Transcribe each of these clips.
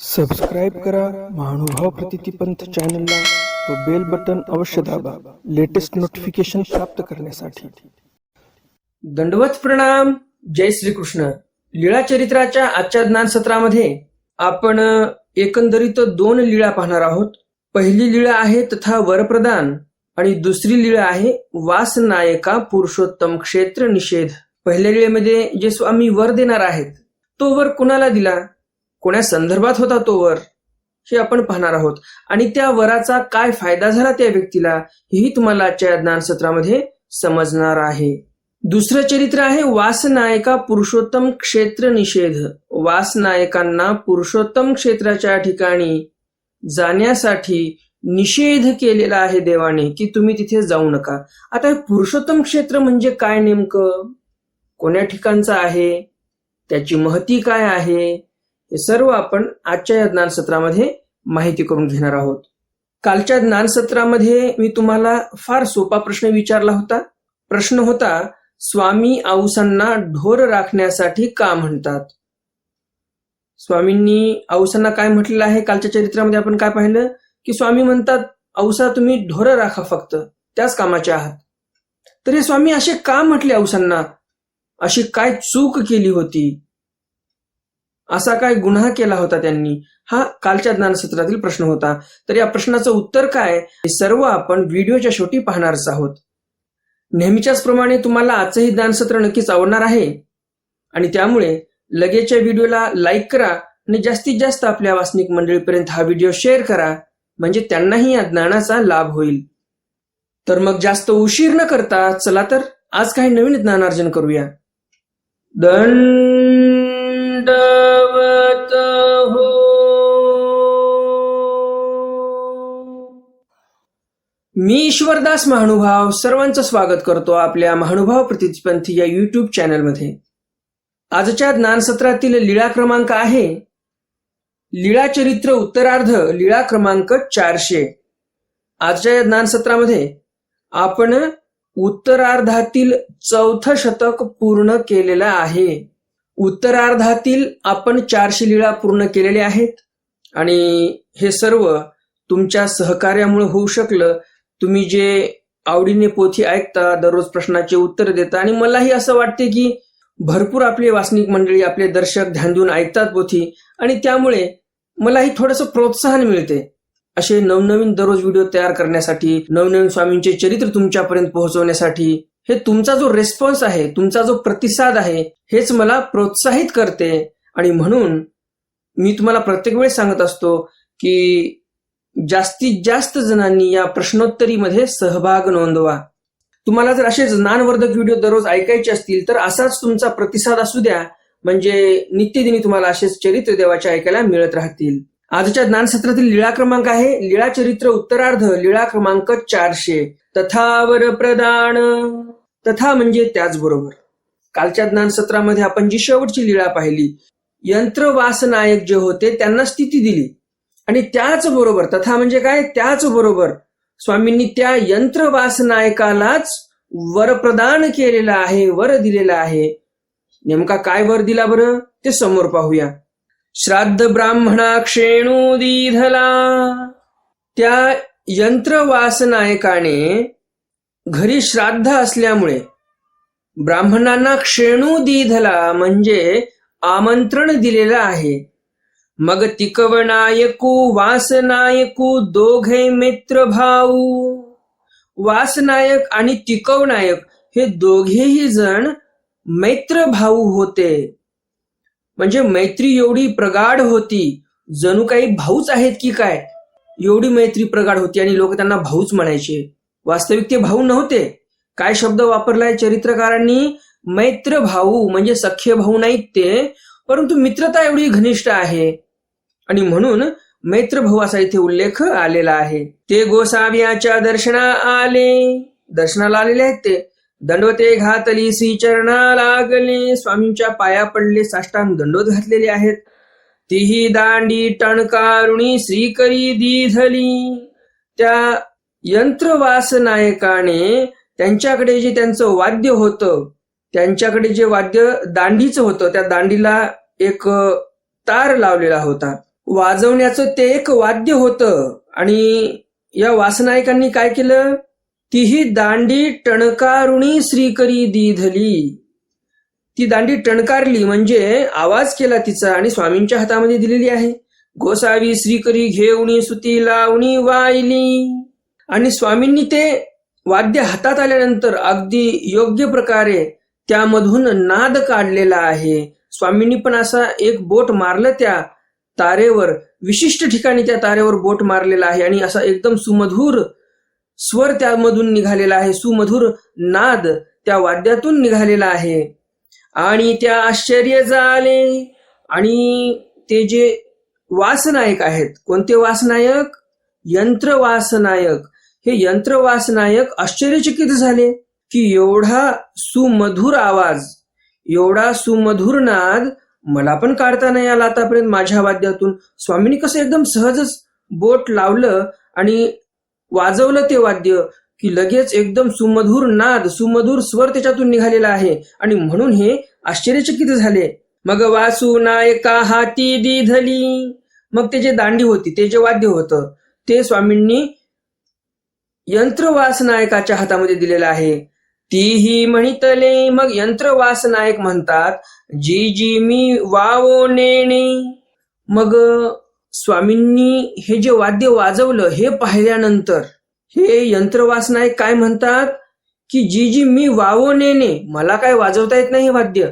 Subscribe करा महानुभाव प्रतितीपंथ चॅनलला व बेल बटन अवश्य दाबा लेटेस्ट नोटिफिकेशन प्राप्त करण्यासाठी. दंडवत प्रणाम. जय श्रीकृष्ण. लीळा चरित्राच्या आजच्या ज्ञान सत्रामध्ये आपण एकंदरीत दोन लीळा पाहणार आहोत. पहिली लीळा आहे तथा वरप्रदान आणि दुसरी लीळा आहे वासनायका पुरुषोत्तम क्षेत्र निषेध. पहिल्या लीळेमध्ये जे स्वामी वर देणार आहेत तो वर कुणाला दिला? कोण्या संदर्भात होता तो वर हे आपण पाहणार आहोत. आणि त्या वराचा काय फायदा झाला त्या व्यक्तीला हेही तुम्हाला आजच्या ज्ञानसत्रामध्ये समजणार आहे. दुसरं चरित्र आहे वासनायका पुरुषोत्तम क्षेत्र निषेध. वासनायकांना पुरुषोत्तम क्षेत्राच्या ठिकाणी जाण्यासाठी निषेध केलेला आहे देवाने की तुम्ही तिथे जाऊ नका. आता हे पुरुषोत्तम क्षेत्र म्हणजे काय नेमकं? कोण्या ठिकाणचं आहे? त्याची महती काय आहे? हे सर्व आपण आजच्या या ज्ञानसत्रामध्ये माहिती करून घेणार आहोत. कालच्या ज्ञानसत्रामध्ये मी तुम्हाला फार सोपा प्रश्न विचारला होता. प्रश्न होता स्वामी औसांना ढोर राखण्यासाठी का म्हणतात? स्वामींनी औसांना काय म्हटलेलं आहे? कालच्या चरित्रामध्ये आपण काय पाहिलं? की स्वामी म्हणतात औसा तुम्ही ढोर राखा फक्त. त्याच कामाचे आहात. तर हे स्वामी असे का म्हटले औसांना? अशी काय चूक केली होती? असा काय गुन्हा केला होता त्यांनी? हा कालच्या ज्ञानसत्रातील प्रश्न होता. तर या प्रश्नाचं उत्तर काय? हे सर्व आपण व्हिडिओच्या शेवटी पाहणारच आहोत. नेहमीच्याच प्रमाणे तुम्हाला आजचंही ज्ञानसत्र नक्कीच आवडणार आहे. आणि त्यामुळे लगेचच्या व्हिडिओला लाईक करा आणि जास्तीत जास्त आपल्या वासनिक मंडळीपर्यंत हा व्हिडिओ शेअर करा. म्हणजे त्यांनाही या ज्ञानाचा लाभ होईल. तर मग जास्त उशीर न करता चला तर आज काही नवीन ज्ञानार्जन करूया. दंडवत मी ईश्वरदास महानुभाव सर्वांचं स्वागत करतो आपल्या महानुभाव प्रतिपंथी या युट्यूब चॅनलमध्ये आजच्या ज्ञानसत्रातील लीळा क्रमांक आहे. लीळा चरित्र उत्तरार्ध लीळा क्रमांक चारशे. आजच्या या ज्ञानसत्रामध्ये आपण उत्तरार्धातील चौथं शतक पूर्ण केलेलं आहे. उत्तरार्धातील आपण चारशे लीळा पूर्ण केलेल्या आहेत. आणि हे सर्व तुमच्या सहकार्यामुळे होऊ शकलं. तुम्ही जे आवडीने पोथी ऐकता दररोज प्रश्नाचे उत्तर देता. आणि मलाही असं वाटते की भरपूर आपले वासनिक मंडळी आपले दर्शक ध्यान देऊन ऐकतात पोथी. आणि त्यामुळे मलाही थोडंसं प्रोत्साहन मिळते. असे नवनवीन दररोज व्हिडिओ तयार करण्यासाठी नवनवीन स्वामींचे चरित्र तुमच्यापर्यंत पोहोचवण्यासाठी हे तुमचा जो रेस्पॉन्स आहे तुमचा जो प्रतिसाद आहे हेच मला प्रोत्साहित करते. आणि म्हणून मी तुम्हाला प्रत्येक वेळेस सांगत असतो की जास्तीत जास्त जणांनी या प्रश्नोत्तरीमध्ये सहभाग नोंदवा. तुम्हाला जर असे ज्ञानवर्धक व्हिडिओ दररोज ऐकायचे असतील तर असाच तुमचा प्रतिसाद असू द्या. म्हणजे नित्यदिनी तुम्हाला असेच चरित्र देवाचे ऐकायला मिळत राहतील. आजच्या ज्ञानसत्रातील लीळा क्रमांक आहे लीळा चरित्र उत्तरार्ध लीळा क्रमांक चारशे. तथावर प्रदान. तथा म्हणजे त्याचबरोबर. कालच्या ज्ञानसत्रामध्ये आपण जी शेवटची लीळा पाहिली यंत्रवास नायक जे होते त्यांना स्थिती दिली. आणि त्याच बरोबर तथा म्हणजे काय? त्याच बरोबर स्वामींनी त्या यंत्रवास नायकालाच वर प्रदान केलेला आहे वर दिलेला आहे. नेमका काय वर दिला बरं? ते समोर पाहूया. श्राद्ध ब्राह्मणा क्षेणू दिधला. त्या यंत्रवास नायकाने घरी श्राद्ध असल्यामुळे ब्राह्मणांना क्षेणू दिधला म्हणजे आमंत्रण दिलेलं आहे. मग तिकवनायकू वासनायकू दोघे मित्र भाऊ. वासनायक आणि तिकवनायक हे दोघेही जण मैत्र भाऊ होते. म्हणजे मैत्री एवढी प्रगाढ होती. जणू काही भाऊच आहेत की काय? एवढी मैत्री प्रगाढ होती आणि लोक त्यांना भाऊच म्हणायचे. वास्तविक ते भाऊ नव्हते. काय शब्द वापरलाय चरित्रकारांनी? मैत्र भाऊ म्हणजे सख्य भाऊ नाहीत ते परंतु मित्रता एवढी घनिष्ठ आहे. आणि म्हणून मैत्र असा इथे उल्लेख आलेला आहे. ते गोसाव्याच्या दर्शना आले. दर्शनाला आलेले आहेत ते. दंडवते घातली श्रीचरणा लागले स्वामींच्या पाया पडले साष्टांग दंडोत घातलेले आहेत. तीही दांडी टणकारुणी श्रीकरी दिधली. त्या यंत्रवास नायकाने त्यांच्याकडे जे त्यांचं वाद्य होतं त्यांच्याकडे जे वाद्य दांडीचं होतं त्या दांडीला एक तार लावलेला होता. वाजवण्याचं ते एक वाद्य होतं. आणि या वासनायकांनी काय केलं? तीही दांडी टणकारुणी श्रीकरी दिधली. ती दांडी टणकारली म्हणजे आवाज केला तिचा आणि स्वामींच्या हातामध्ये दिलेली आहे. गोसावी श्रीकरी घेऊनी सुती लावणी वायली आणि स्वामींनी ते वाद्य हातात आल्यानंतर अगदी योग्य प्रकारे त्यामधून नाद काढलेला आहे. स्वामींनी पण असा एक बोट मारलं त्या तारेवर विशिष्ट ठिकाणी त्या तारेवर बोट मारलेला आहे आणि असा एकदम सुमधुर स्वर त्यामधून निघालेला आहे. सुमधुर नाद त्या वाद्यातून निघालेला आहे. आणि त्या आश्चर्य झाले आणि ते जे वासनायक आहेत कोणते वासनायक? यंत्रवासनायक. हे यंत्रवासनायक आश्चर्यचकित झाले की एवढा सुमधुर आवाज एवढा सुमधुर नाद मला पण काढता नाही आला आतापर्यंत माझ्या वाद्यातून. स्वामींनी कसं एकदम सहजच बोट लावलं आणि वाजवलं ते वाद्य की लगेच एकदम सुमधुर नाद सुमधुर स्वर त्याच्यातून निघालेला आहे. आणि म्हणून हे आश्चर्यचकित झाले. मग वासू नायका हाती दिधली. मग ते जे दांडी होती ते जे वाद्य होतं ते स्वामींनी यंत्रवास नायकाच्या हातामध्ये दिलेलं आहे. तीही म्हणितले मग यंत्रवास नायक म्हणतात जी जी मी वावो नेणे. मग स्वामींनी हे जे वाद्य वाजवलं हे पाहिल्यानंतर हे यंत्रवास नायक काय म्हणतात की जी जी मी वावो नेणे मला काय वाजवता येत नाही हे वाद्य?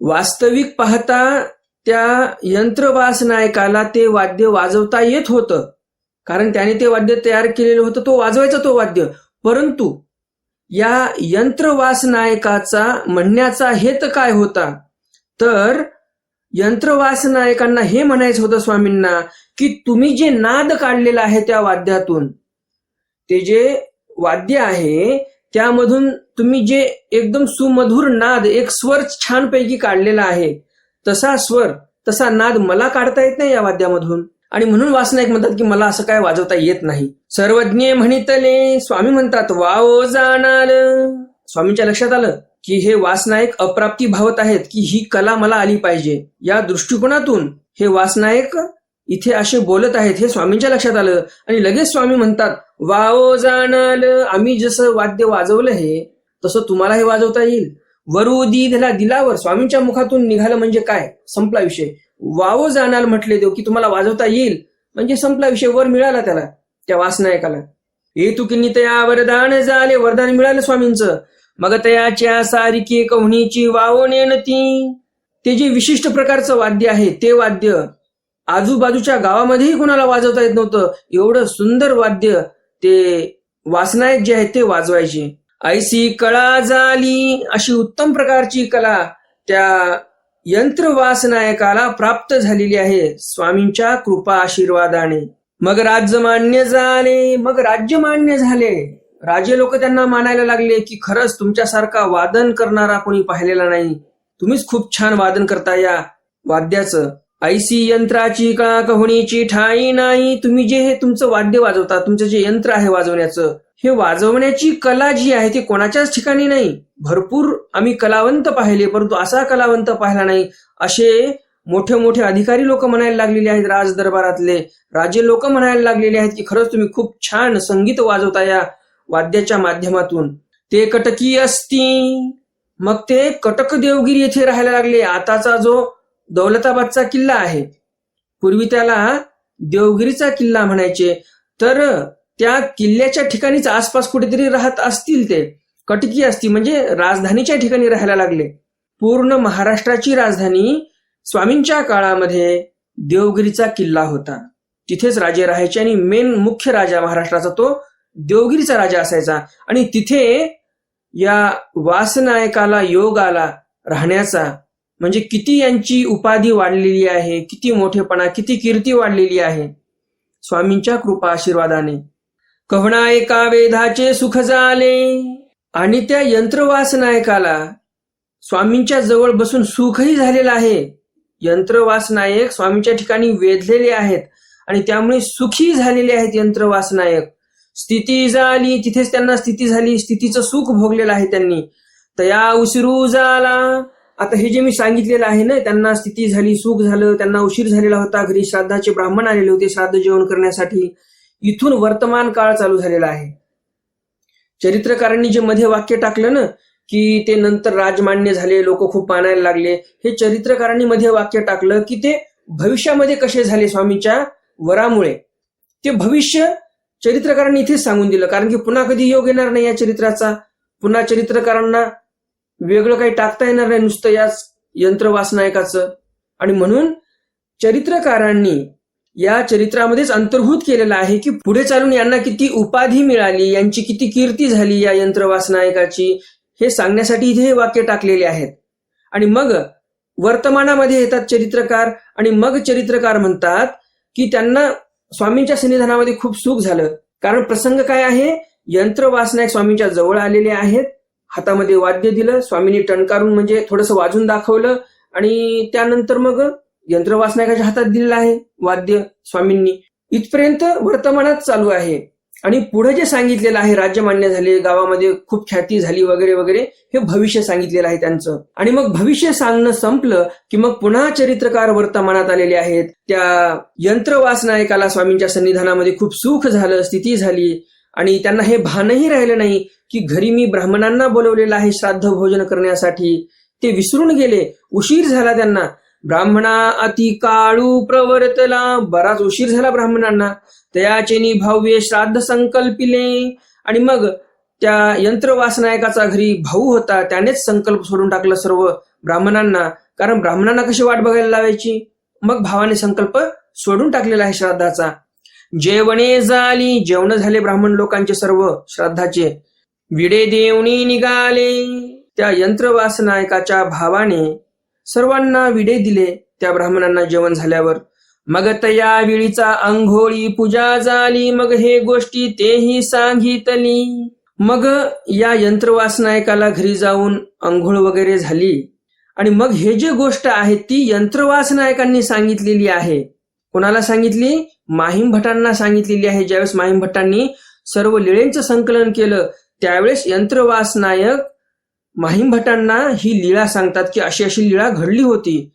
वास्तविक पाहता त्या यंत्रवास नायकाला ते वाद्य वाजवता येत होतं. कारण त्याने ते वाद्य तयार केलेलं होतं तो वाजवायचा तो वाद्य. परंतु या यंत्रवासनायकाचा म्हणण्याचा हेत काय होता? तर यंत्रवासनायकांना हे म्हणायचं होतं स्वामींना की तुम्ही जे नाद काढलेला आहे त्या वाद्यातून ते जे वाद्य आहे त्यामधून तुम्ही जे एकदम सुमधुर नाद एक स्वर छानपैकी काढलेला आहे तसा स्वर तसा नाद मला काढता येत नाही या वाद्यामधून. आणि म्हणून वासनायक म्हणतात की मला असं काय वाजवता येत नाही. सर्वज्ञ म्हणितले स्वामी म्हणतात वाओ जाणार स्वामींच्या लक्षात आलं की हे वासनायक अप्राप्ती भावत आहेत की ही कला मला आली पाहिजे. या दृष्टिकोनातून हे वासनायक इथे असे बोलत आहेत हे स्वामींच्या लक्षात आलं. आणि लगेच स्वामी म्हणतात वाओ जाणार आम्ही जसं वाद्य वाजवलं हे तसं तुम्हाला हे वाजवता येईल. वरुदी दिला दिलावर स्वामींच्या मुखातून निघालं म्हणजे काय? संपला विषय. वावो जाणार म्हटले देव की तुम्हाला वाजवता येईल. म्हणजे संपला विषय वर मिळाला त्याला त्या वासनायकाला. हे तू किनी तया वरदान झाले वरदान मिळालं स्वामींचं. मग तयाच्या सारिकी कवणीची वावो नेणती ते जे विशिष्ट प्रकारचं वाद्य आहे ते वाद्य आजूबाजूच्या गावामध्येही कोणाला वाजवता येत नव्हतं. एवढं सुंदर वाद्य ते वासनायक जे आहेत ते वाजवायचे. ऐसी कळा झाली अशी उत्तम प्रकारची कला त्या यंत्रवासनायकाला प्राप्त झालेली आहे स्वामींच्या कृपा आशीर्वादाने. मग राज्य मान्य झाले मग राज्य मान्य झाले. राजे लोक त्यांना मानायला लागले की खरंच तुमच्यासारखा वादन करणारा कोणी पाहिलेला नाही. तुम्हीच खूप छान वादन करता या. वाद्याचं ऐसी यंत्राची का कहोणीची ठाई नाही तुम्ही जे हे तुमचं वाद्य वाजवता तुमचं जे यंत्र आहे वाजवण्याचं हे वाजवण्याची कला जी आहे ती कोणाच्याच ठिकाणी नाही. भरपूर आम्ही कलावंत पाहिले परंतु असा कलावंत पाहिला नाही असे मोठे मोठे अधिकारी लोक म्हणायला लागलेले आहेत राज दरबारातले. राजे लोक म्हणायला लागलेले आहेत की खरंच तुम्ही खूप छान संगीत वाजवता या वाद्याच्या माध्यमातून. ते कटकी असती मग ते कटक देवगिरी येथे राहायला लागले. आताचा जो दौलताबादचा किल्ला आहे पूर्वी त्याला देवगिरीचा किल्ला म्हणायचे. तर त्या किल्ल्याच्या ठिकाणीच आसपास कुठेतरी राहत असतील ते. कटकी असती म्हणजे राजधानीच्या ठिकाणी राहायला लागले. पूर्ण महाराष्ट्राची राजधानी स्वामींच्या काळामध्ये देवगिरीचा किल्ला होता. तिथेच राजे राहायचे आणि मेन मुख्य राजा महाराष्ट्राचा तो देवगिरीचा राजा असायचा. आणि तिथे या वासनायकाला योग आला राहण्याचा म्हणजे किती यांची उपाधी वाढलेली आहे किती मोठेपणा किती कीर्ती वाढलेली आहे स्वामींच्या कृपा आशीर्वादाने. कवणा एका वेधाचे सुख झाले आणि त्या यंत्रवासनायकाला स्वामींच्या जवळ बसून सुखही झालेलं आहे. यंत्रवासनायक स्वामींच्या ठिकाणी वेधलेले आहेत आणि त्यामुळे सुखी झालेले आहेत यंत्रवासनायक. स्थिती झाली तिथेच त्यांना स्थिती झाली स्थितीचं सुख भोगलेलं आहे त्यांनी. तया उशिरू झाला आता हे जे मी सांगितलेलं आहे ना त्यांना स्थिती झाली सुख झालं त्यांना उशीर झालेला होता घरी श्राद्धाचे ब्राह्मण आलेले होते श्राद्ध जेवण करण्यासाठी. इथून वर्तमान काळ चालू झालेला आहे. चरित्रकारांनी जे मध्ये वाक्य टाकलं ना की ते नंतर राजमान्य झाले लोक खूप मानायला लागले हे चरित्रकारांनी मध्ये वाक्य टाकलं की ते भविष्यामध्ये कसे झाले स्वामीच्या वरामुळे. ते भविष्य चरित्रकारांनी इथेच सांगून दिलं कारण की पुन्हा कधी योग येणार नाही या चरित्राचा. पुन्हा चरित्रकारांना वेगळं काही टाकता येणार नाही नुसतं याच यंत्रवासनायकाचं. आणि म्हणून चरित्रकारांनी या चरित्रामध्येच अंतर्भूत केलेलं आहे की पुढे चालून यांना किती उपाधी मिळाली यांची किती कीर्ती झाली या यंत्रवासनायकाची हे सांगण्यासाठी इथे हे वाक्य टाकलेले आहेत. आणि मग वर्तमानामध्ये येतात चरित्रकार आणि मग चरित्रकार म्हणतात की त्यांना स्वामींच्या सन्निधानामध्ये खूप सुख झालं. कारण प्रसंग काय आहे? यंत्रवासनायक स्वामींच्या जवळ आलेले आहेत हातामध्ये वाद्य दिलं स्वामींनी टणकारून म्हणजे थोडंसं वाजून दाखवलं आणि त्यानंतर मग यंत्रवासनायकाच्या हातात दिलेलं आहे वाद्य स्वामींनी. इथपर्यंत वर्तमानात चालू आहे. आणि पुढे जे सांगितलेलं आहे राज्य मान्य झाले गावामध्ये खूप ख्याती झाली वगैरे वगैरे हे भविष्य सांगितलेलं आहे त्यांचं. आणि मग भविष्य सांगणं संपलं की मग पुन्हा चरित्रकार वर्तमानात आलेले आहेत. त्या यंत्रवास नायकाला स्वामींच्या सन्निधानामध्ये खूप सुख झालं स्थिती झाली. आणि त्यांना हे भानही राहिलं नाही की घरी मी ब्राह्मणांना बोलवलेलं आहे श्राद्ध भोजन करण्यासाठी. ते विसरून गेले उशीर झाला त्यांना. ब्राह्मणा अति काळू प्रवर्तला. बराच उशीर झाला ब्राह्मणांना. तयाचे भव्य श्राद्ध संकल्पिले. आणि मग त्या यंत्रवासनायकाचा घरी भाऊ होता त्यानेच संकल्प सोडून टाकला सर्व ब्राह्मणांना. कारण ब्राह्मणांना कशी वाट बघायला लावायची? मग भावाने संकल्प सोडून टाकलेला आहे श्राद्धाचा. जेवणे झाली जेवण झाले ब्राह्मण लोकांचे सर्व श्राद्धाचे. विडे देवणी निघाले. त्या यंत्रवासनायकाच्या भावाने सर्वांना विडे दिले त्या ब्राह्मणांना जेवण झाल्यावर. मग तया वेळीचा अंघोळी पूजा झाली मग हे गोष्टी तेही सांगितली. मग या यंत्रवासनायकाला घरी जाऊन अंघोळ वगैरे झाली. आणि मग हे जे गोष्ट आहे ती यंत्रवासनायकांनी सांगितलेली आहे. कोणाला सांगितली? माहीम भटांना सांगितलेली आहे. ज्यावेळेस माहीम भटांनी सर्व लिळेंचं संकलन केलं त्यावेळेस यंत्रवास नायक माहीम भटांना ही लीळा सांगतात की अशी अशी लीळा घडली होती.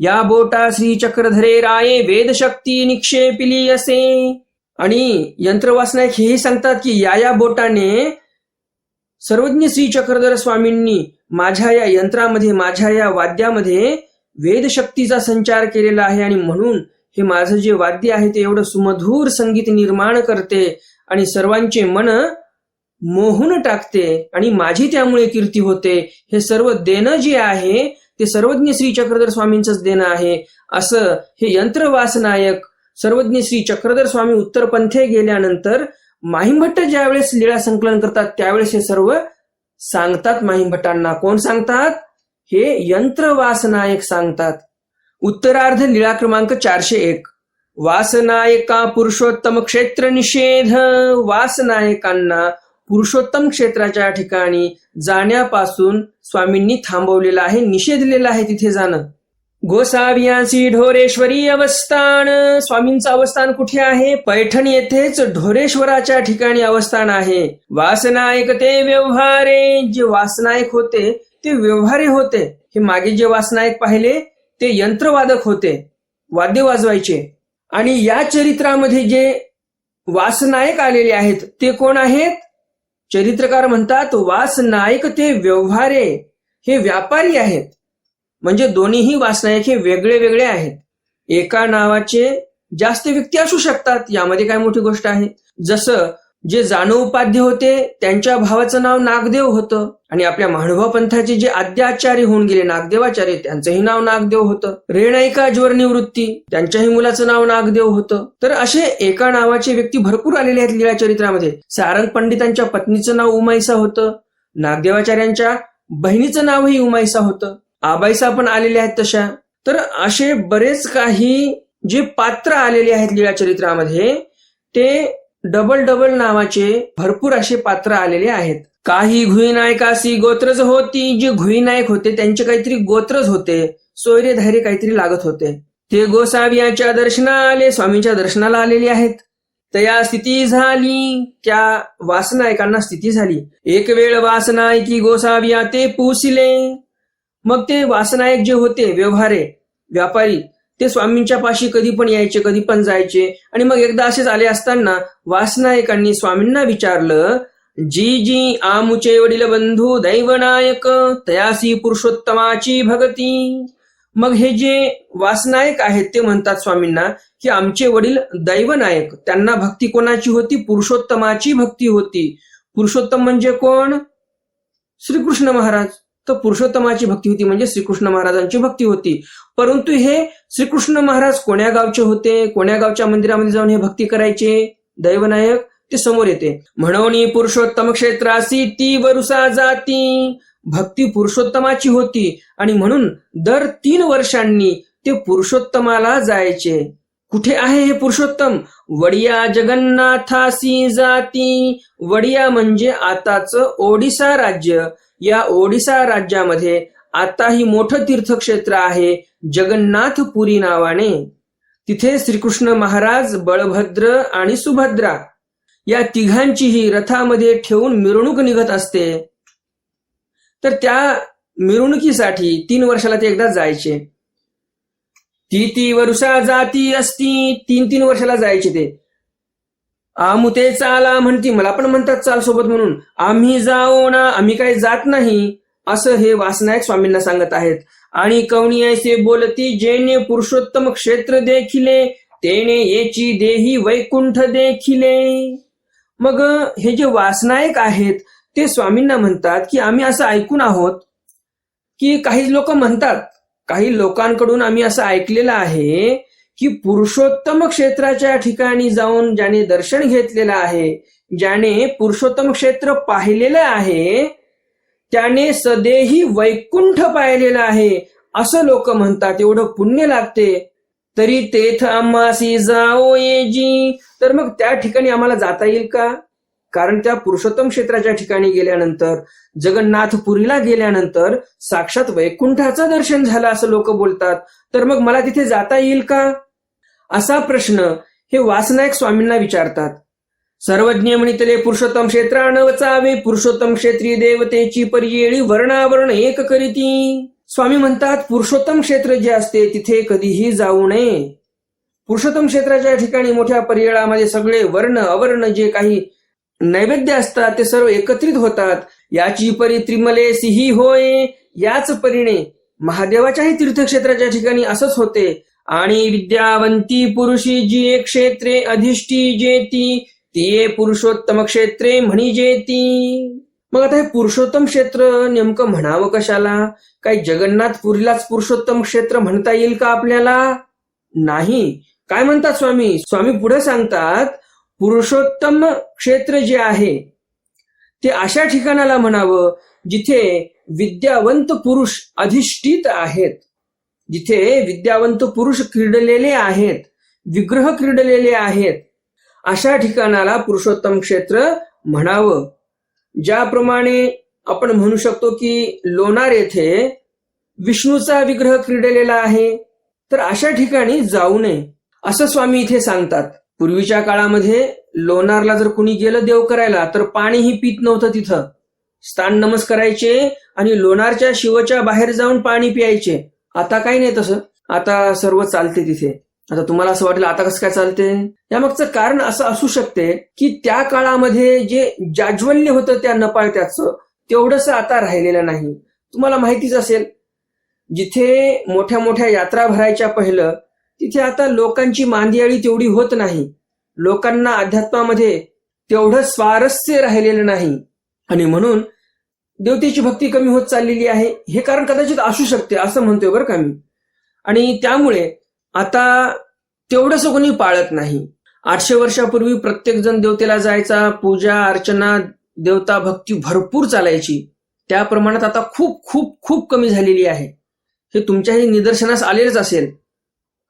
या बोटा श्री चक्रधरे राये वेदशक्ती निक्षेपिली असे. आणि यंत्रवासनायक हेही सांगतात की या या बोटाने सर्वज्ञ श्री चक्रधर स्वामींनी माझ्या या यंत्रामध्ये माझ्या या वाद्यामध्ये वेदशक्तीचा संचार केलेला आहे आणि म्हणून हे माझं जे वाद्य आहे ते एवढं सुमधूर संगीत निर्माण करते आणि सर्वांचे मन मोहून टाकते आणि माझी त्यामुळे कीर्ती होते. हे सर्व देणं जे आहे ते सर्वज्ञ श्री चक्रधर स्वामींचंच देणं आहे. असं हे यंत्रवासनायक सर्वज्ञ श्री चक्रधर स्वामी उत्तर पंथे गेल्यानंतर माहीमभट्ट ज्यावेळेस लीळा संकलन करतात त्यावेळेस हे सर्व सांगतात माहीमभट्टांना. कोण सांगतात? हे यंत्रवासनायक सांगतात. उत्तरार्ध लीळा क्रमांक चारशे एक. वासनायका पुरुषोत्तम क्षेत्र निषेध वासनायकांना पुरुषोत्तम क्षेत्राच्या ठिकाणी जाण्यापासून स्वामींनी थांबवलेलं आहे निषेध दिलेला आहे तिथे जाणं. गोसावियांसी ढोरेश्वरी अवस्थान. स्वामींचं अवस्थान कुठे आहे? पैठण येथेच ढोरेश्वराच्या ठिकाणी अवस्थान आहे. वासनायक ते व्यवहारे. जे वासनायक होते ते व्यवहारे होते. हे मागे जे वासनायक पाहिले ते यंत्रवादक होते. वाद्य वाजवायचे. आणि या चरित्रामध्ये जे वासनायक आलेले आहेत ते कोण आहेत? चरित्रकार म्हणतात वासनायक ते व्यवहारे. हे व्यापारी आहेत. म्हणजे दोन्हीही वासनायक हे वेगळे वेगळे आहेत. एका नावाचे जास्त व्यक्ती असू शकतात यामध्ये काय मोठी गोष्ट आहे? जसं जे जानव उपाध्य होते त्यांच्या भावाचं नाव नागदेव होतं. आणि आपल्या महानुभाव पंथाचे जे आद्याचार्य होऊन गेले नागदेवाचार्य त्यांचंही नाव नागदेव होतं. रेणायिका ज्वर निवृत्ती त्यांच्याही मुलाचं नाव नागदेव होतं. तर असे एका नावाचे व्यक्ती भरपूर आलेले आहेत लीळा चरित्रामध्ये. सारंग पंडितांच्या पत्नीचं नाव उमाईसा होतं. नागदेवाचार्यांच्या बहिणीचं नावही उमाईसा होतं. आबाईसा पण आलेल्या आहेत तशा. तर असे बरेच काही जे पात्र आलेले आहेत लीळा चरित्रामध्ये ते डबल डबल नावाचे भरपूर असे पात्र आलेले आहेत. काही घुईनायकासी गोत्रज होती जे घुईनायक होते त्यांचे काहीतरी गोत्रज होते सोयरेधारे काहीतरी लागत होते. ते गोसावियाच्या दर्शना आले स्वामींच्या दर्शनाला आलेले आहेत. तया स्थिती झाली त्या वासनायकांना स्थिती झाली. एक वेळ वासनायकी गोसाविया ते पुसिले. मग ते वासनायक जे होते व्यवहारे व्यापारी ते स्वामींच्या पाशी कधी पण यायचे कधी पण जायचे. आणि मग एकदा असेच आले असताना वासनायकांनी स्वामींना विचारलं जी जी आमुचे वडील बंधू दैवनायक तयासी पुरुषोत्तमाची भगती. मग हे जे वासनायक आहेत ते म्हणतात स्वामींना की आमचे वडील दैवनायक. त्यांना भक्ती कोणाची होती? पुरुषोत्तमाची भक्ती होती. पुरुषोत्तम म्हणजे कोण? श्रीकृष्ण महाराज. तर पुरुषोत्तमाची भक्ती होती म्हणजे श्रीकृष्ण महाराजांची भक्ती होती. परंतु हे श्रीकृष्ण महाराज कोण्या गावचे होते? कोण्या गावच्या मंदिरामध्ये जाऊन हे भक्ती करायचे? दैवनायक ते समोर येते. म्हणून पुरुषोत्तम क्षेत्रासी ती वरुसा जाती. भक्ती पुरुषोत्तमाची होती आणि म्हणून दर तीन वर्षांनी ते पुरुषोत्तमाला जायचे. कुठे आहे हे पुरुषोत्तम? वडिया जगन्नाथासी जाती. वडिया म्हणजे आताच ओडिसा राज्य. या ओडिसा राज्यामध्ये आताही मोठं तीर्थक्षेत्र आहे जगन्नाथपुरी नावाने. तिथे श्रीकृष्ण महाराज बळभद्र आणि सुभद्रा या तिघांचीही रथामध्ये ठेवून मिरवणूक निघत असते. तर त्या मिरवणुकीसाठी तीन वर्षाला ते एकदा जायचे. ती ती जाती असती तीन तीन वर्षाला जायचे ते. आमुते चाला म्हणती मला पण म्हणतात चाल सोबत म्हणून. आम्ही जाऊ ना आम्ही काही जात नाही असं हे वासनायक स्वामींना सांगत आहेत. आणि कवणी ऐसे बोलती जेने पुरुषोत्तम क्षेत्र देखिले तेने येची देही वैकुंठ देखिले. मग हे जे वासनायक आहेत ते स्वामींना म्हणतात की आम्ही असं ऐकून आहोत की काही लोक म्हणतात काही लोकांकडून आम्ही असं ऐकलेलं आहे की पुरुषोत्तम क्षेत्राच्या ठिकाणी जाऊन ज्याने दर्शन घेतलेलं आहे ज्याने पुरुषोत्तम क्षेत्र पाहिलेलं आहे त्याने सदेही वैकुंठ पाहिलेलं आहे असं लोक म्हणतात. एवढं पुण्य लागते. तरी तेथ आम्हासी जाओ ये जी. तर मग त्या ठिकाणी आम्हाला जाता येईल का? कारण त्या पुरुषोत्तम क्षेत्राच्या ठिकाणी गेल्यानंतर जगन्नाथपुरीला गेल्यानंतर साक्षात वैकुंठाचं दर्शन झालं असं लोक बोलतात. तर मग मला तिथे जाता येईल का? असा प्रश्न हे वासनायक स्वामींना विचारतात. सर्वज्ञ म्हणितले पुरुषोत्तम क्षेत्रान वचावे पुरुषोत्तम क्षेत्रीय देवतेची पर्येळी वर्णावरण एक करीती. स्वामी म्हणतात पुरुषोत्तम क्षेत्र जे असते तिथे कधीही जाऊ नये. पुरुषोत्तम क्षेत्राच्या ठिकाणी मोठ्या पर्याळामध्ये सगळे वर्ण अवर्ण जे काही नैवेद्य असतात ते सर्व एकत्रित होतात. याची परी त्रिमले सिही होय याच परीने महादेवाच्याही तीर्थक्षेत्राच्या ठिकाणी असंच होते. आणि विद्यावंती पुरुषी जी एक क्षेत्रे अधिष्ठी जेती तिये पुरुषोत्तम क्षेत्रे म्हणी जेती. मग आता हे पुरुषोत्तम क्षेत्र नेमकं म्हणावं कशाला? काही जगन्नाथपुरीलाच पुरुषोत्तम क्षेत्र म्हणता येईल का आपल्याला? नाही. काय म्हणतात स्वामी? स्वामी पुढे सांगतात पुरुषोत्तम क्षेत्र जे आहे ते अशा ठिकाणाला म्हणावं जिथे विद्यावंत पुरुष अधिष्ठित आहेत. जिथे विद्यावंत पुरुष क्रीडलेले आहेत विग्रह क्रीडलेले आहेत अशा ठिकाणाला पुरुषोत्तम क्षेत्र म्हणावं. ज्याप्रमाणे आपण म्हणू शकतो की लोणार येथे विष्णूचा विग्रह क्रीडलेला आहे तर अशा ठिकाणी जाऊ नये असं स्वामी इथे सांगतात. पूर्वीच्या काळामध्ये लोणारला जर कुणी गेलं देव करायला तर पाणीही पित नव्हतं तिथं. स्थान नमस करायचे आणि लोणारच्या शिवच्या बाहेर जाऊन पाणी प्यायचे. आता काही नाही तसं. आता सर्व चालते तिथे. आता तुम्हाला असं वाटलं आता कसं काय चालते? यामागचं कारण असं असू शकते की त्या काळामध्ये जे जाज्वल्य होतं त्या नपाळत्याचं तेवढंसं आता राहिलेलं नाही. तुम्हाला माहितीच असेल जिथे मोठ्या मोठ्या यात्रा भरायच्या पहिलं तिथे आता लोकांची मांदियाळी तेवढी होत नाही. लोकांना अध्यात्मामध्ये तेवढं स्वारस्य राहिलेलं नाही. आणि म्हणून देवतेची भक्ती कमी होत चाललेली आहे. हे कारण कदाचित असू शकते असं म्हणतोय बरं का मी. आणि त्यामुळे आता तेवढंसं कोणी पाळत नाही. आठशे वर्षापूर्वी प्रत्येक जण देवतेला जायचा पूजा अर्चना देवता भक्ती भरपूर चालायची. त्या प्रमाणात आता खूप खूप खूप कमी झालेली आहे. हे तुमच्याही निदर्शनास आलेलंच असेल.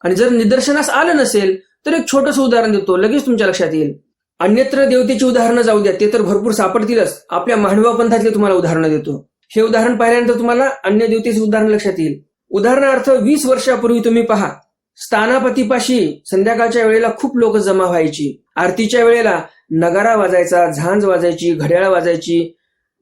आणि जर निदर्शनास आलं नसेल तर एक छोटंसं उदाहरण देतो. लगेच तुमच्या लक्षात येईल. अन्यत्र देवतेची उदाहरणं जाऊ द्या ते तर भरपूर सापडतीलच. आपल्या मांडवा पंथातले तुम्हाला उदाहरणं देतो. हे उदाहरण पाहिल्यानंतर तुम्हाला अन्य देवतेचे उदाहरण लक्षात येईल. उदाहरणार्थ वीस वर्षापूर्वी तुम्ही पहा. स्थानापतीपाशी संध्याकाळच्या वेळेला खूप लोक जमा व्हायची. आरतीच्या वेळेला नगारा वाजायचा झांज वाजायची घड्याळ वाजायची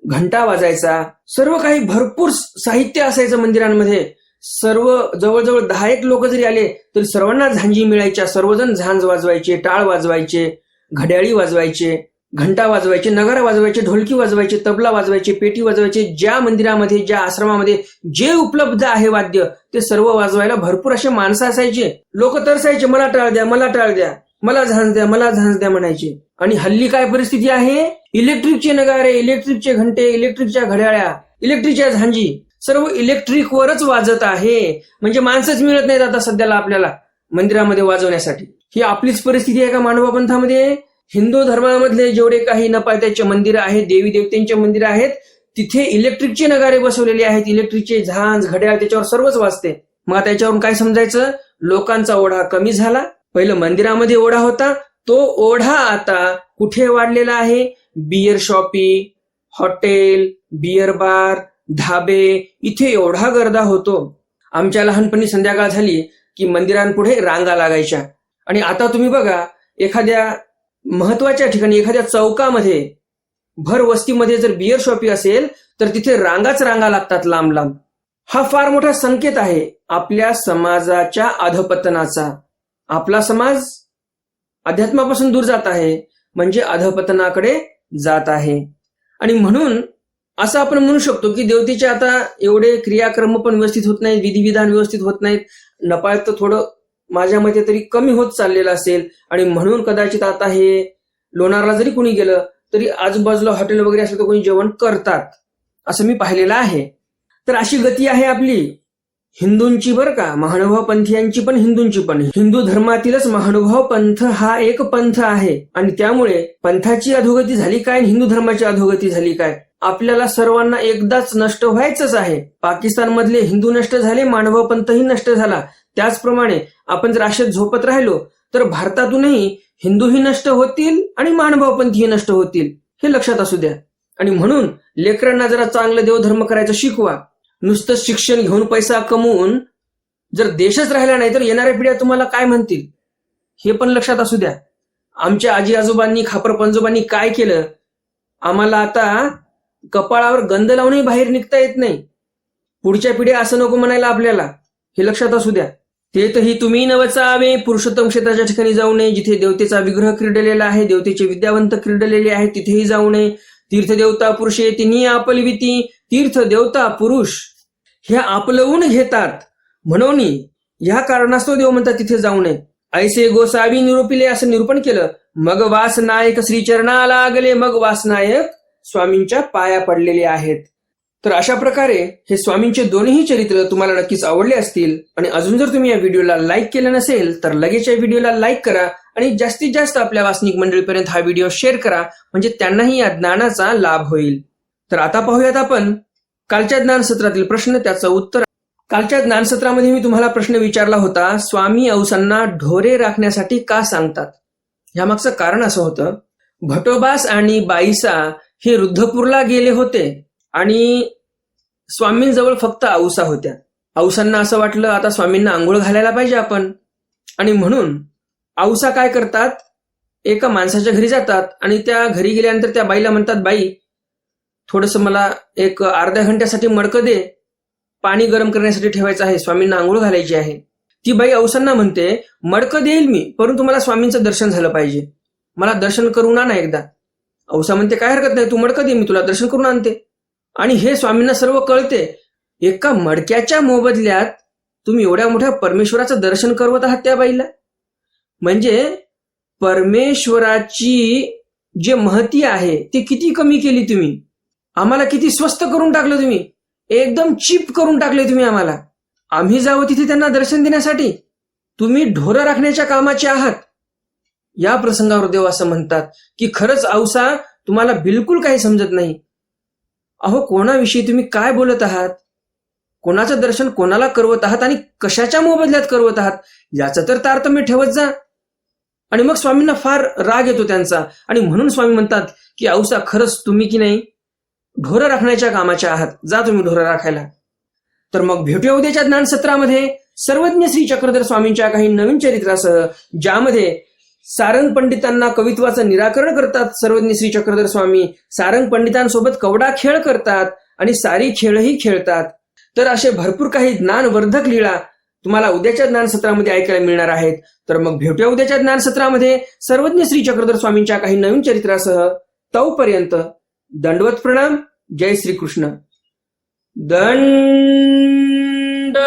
घंटा वाजायचा. सर्व काही भरपूर साहित्य असायचं मंदिरांमध्ये. सर्व जवळजवळ दहा एक लोक जरी आले तरी सर्वांना झांजी मिळायच्या सर्वजण झांज वाजवायचे टाळ वाजवायचे घड्याळी वाजवायचे घंटा वाजवायचे नगारा वाजवायचे ढोलकी वाजवायचे तबला वाजवायचे पेटी वाजवायचे ज्या मंदिरामध्ये ज्या आश्रमामध्ये जे उपलब्ध आहे वाद्य ते सर्व वाजवायला भरपूर असे माणसं असायचे. लोक तरसायचे मला टाळ द्या मला टाळ द्या मला झांज द्या मला झांज द्या म्हणायचे. आणि हल्ली काय परिस्थिती आहे? इलेक्ट्रिकचे नगारे इलेक्ट्रिकचे घंटे इलेक्ट्रिकच्या घड्याळ्या इलेक्ट्रिकच्या झांजी सर्व इलेक्ट्रिकवरच वाजत आहे. म्हणजे माणसंच मिळत नाहीत आता सध्याला आपल्याला मंदिरामध्ये वाजवण्यासाठी. ही आपलीच परिस्थिती आहे का मानवा पंथामध्ये? हिंदू धर्मामधले जेवढे काही नपात्याचे मंदिर आहेत देवी देवतेंचे मंदिर आहेत तिथे इलेक्ट्रिकचे नगारे बसवलेले आहेत. इलेक्ट्रिकचे झांज घड्याळ त्याच्यावर सर्वच वाजते. मग त्याच्यावरून काय समजायचं? लोकांचा ओढा कमी झाला. पहिलं मंदिरामध्ये ओढा होता. तो ओढा आता कुठे वाढलेला आहे? Beer shoppe hotel beer bar धाबे इथे एवढा गर्दा होतो. आमच्या लहानपणी संध्याकाळ झाली की मंदिरांपुढे रांगा लागायच्या. आणि आता तुम्ही बघा एखाद्या महत्त्वाच्या ठिकाणी एखाद्या चौकामध्ये भर वस्तीमध्ये जर बियर शॉपी असेल तर तिथे रांगाच रांगा लागतात लांब लांब हा फार मोठा संकेत आहे आपल्या समाजाच्या अधपतनाचा. आपला समाज अध्यात्मापासून दूर जात आहे म्हणजे अधपतनाकडे जात आहे. आणि म्हणून असं आपण म्हणू शकतो की देवतेचे आता एवढे क्रियाक्रम पण व्यवस्थित होत नाहीत विधिविधान व्यवस्थित होत नाहीत. नपाळ तर थोडं माझ्या मते तरी कमी होत चाललेलं असेल आणि म्हणून कदाचित आता हे लोणारला जरी कोणी गेलं तरी आजूबाजूला हॉटेल वगैरे असलं तर कोणी जेवण करतात असं मी पाहिलेलं आहे. तर अशी गती आहे आपली. हिंदूंची बरं का महानुभाव पंथीयांची पण हिंदूंची पण. हिंदू धर्मातीलच महानुभाव पंथ हा एक पंथ आहे. आणि त्यामुळे पंथाची अधोगती झाली काय हिंदू धर्माची अधोगती झाली काय? आपल्याला सर्वांना एकदाच नष्ट व्हायचंच आहे. पाकिस्तान मधले हिंदू नष्ट झाले मानव पंथही नष्ट झाला. त्याचप्रमाणे आपण जर अशात झोपत राहिलो तर भारतातूनही हिंदूही नष्ट होतील आणि मानवपंथीही नष्ट होतील हे लक्षात असू द्या. आणि म्हणून लेकरांना जरा चांगलं देवधर्म करायचं शिकवा. नुसतं शिक्षण घेऊन पैसा कमवून जर देशच राहिला नाही तर येणाऱ्या पिढ्या तुम्हाला काय म्हणतील? हे पण लक्षात असू द्या. आमच्या आजी आजोबांनी खापर पंजोबांनी काय केलं? आम्हाला आता कपाळावर गंध लावूनही बाहेर निघता येत नाही. पुढच्या पिढ्या असं नको म्हणायला आपल्याला. हे लक्षात असू द्या. ते तरी तुम्ही नवचावे पुरुषोत्तम क्षेत्राच्या ठिकाणी जाऊ नये. जिथे देवतेचा विग्रह क्रीडलेला आहे देवतेचे विद्यावंत क्रीडलेले आहेत तिथेही जाऊ नये. तीर्थदेवता पुरुषे तिन्ही आपलविती. तीर्थ देवता पुरुष हे आपलवून घेतात. म्हणून या कारणास्तव देव म्हणतात तिथे जाऊ नये. ऐसे गोसावी निरूपिले असं निरूपण केलं. मग वासनायक श्रीचरणा लागले. मग वासनायक स्वामींच्या पाया पडलेले आहेत. तर अशा प्रकारे हे स्वामींचे दोन्ही चरित्र तुम्हाला नक्कीच आवडले असतील आणि अजून जर तुम्ही या व्हिडिओला लाईक केलं नसेल तर लगेच या व्हिडिओला लाईक करा आणि जास्तीत जास्त आपल्या वासनिक मंडळीपर्यंत हा व्हिडिओ शेअर करा म्हणजे त्यांनाही या ज्ञानाचा लाभ होईल. तर आता पाहूयात आपण कालच्या ज्ञानसत्रातील प्रश्न त्याचं उत्तर. कालच्या ज्ञानसत्रामध्ये मी तुम्हाला प्रश्न विचारला होता स्वामी औसांना ढोरे राखण्यासाठी का सांगतात? ह्यामागचं कारण असं होतं भटोबास आणि बाईसा हे रुद्धपूरला गेले होते आणि स्वामींजवळ फक्त औसा होत्या. औसांना असं वाटलं आता स्वामींना आंघोळ घालायला पाहिजे आपण. आणि म्हणून औसा काय करतात? एका माणसाच्या घरी जातात आणि त्या घरी गेल्यानंतर त्या बाईला म्हणतात बाई थोडस मला एक अर्ध्या घंट्यासाठी मडकं दे. पाणी गरम करण्यासाठी ठेवायचं आहे. स्वामींना आंघोळ घालायची आहे. ती बाई औसांना म्हणते मडकं देईल मी परंतु मला स्वामींचं दर्शन झालं पाहिजे. मला दर्शन करून आणा एकदा. औसा म्हणते काय हरकत नाही तू मडकं दे मी तुला दर्शन करून आणते. आणि हे स्वामींना सर्व कळते. एका मडक्याच्या मोबदल्यात तुम्ही एवढ्या मोठ्या परमेश्वराचं दर्शन करवत आहात त्या बाईला. म्हणजे परमेश्वराची जे महती आहे ती किती कमी केली तुम्ही? आम्हाला किती स्वस्त करून टाकलं तुम्ही? एकदम चीप करून टाकले तुम्ही आम्हाला. आम्ही जावं तिथे त्यांना दर्शन देण्यासाठी. तुम्ही ढोरं राखण्याच्या कामाचे आहात. या प्रसंगावर देव असं म्हणतात की खरंच औसा तुम्हाला बिलकुल काही समजत नाही. अहो कोणाविषयी तुम्ही काय बोलत आहात? कोणाचं दर्शन कोणाला करवत आहात आणि कशाच्या मोबदल्यात करवत आहात? याचं तर तारतम्य ठेवत जा. आणि मग स्वामींना फार राग येतो त्यांचा. आणि म्हणून स्वामी म्हणतात की औसा खरंच तुम्ही की नाही? ढोरं राखण्याच्या कामाच्या आहात. जा तुम्ही ढोरं राखायला. तर मग भेटूया उद्याच्या ज्ञानसत्रामध्ये. सर्वज्ञ श्री चक्रधर स्वामींच्या काही नवीन चरित्रासह ज्यामध्ये सारंग पंडितांना कवित्वाचं निराकरण करतात. सर्वज्ञ श्री चक्रधर स्वामी सारंग पंडितांसोबत कवडा खेळ करतात आणि सारी खेळही खेळतात. तर असे भरपूर काही ज्ञानवर्धक लीळा तुम्हाला उद्याच्या ज्ञानसत्रामध्ये ऐकायला मिळणार आहेत. तर मग भेटूया उद्याच्या ज्ञानसत्रामध्ये सर्वज्ञ श्री चक्रधर स्वामींच्या काही नवीन चरित्रासह. तोपर्यंत दंडवत प्रणाम. जय श्रीकृष्ण. दंड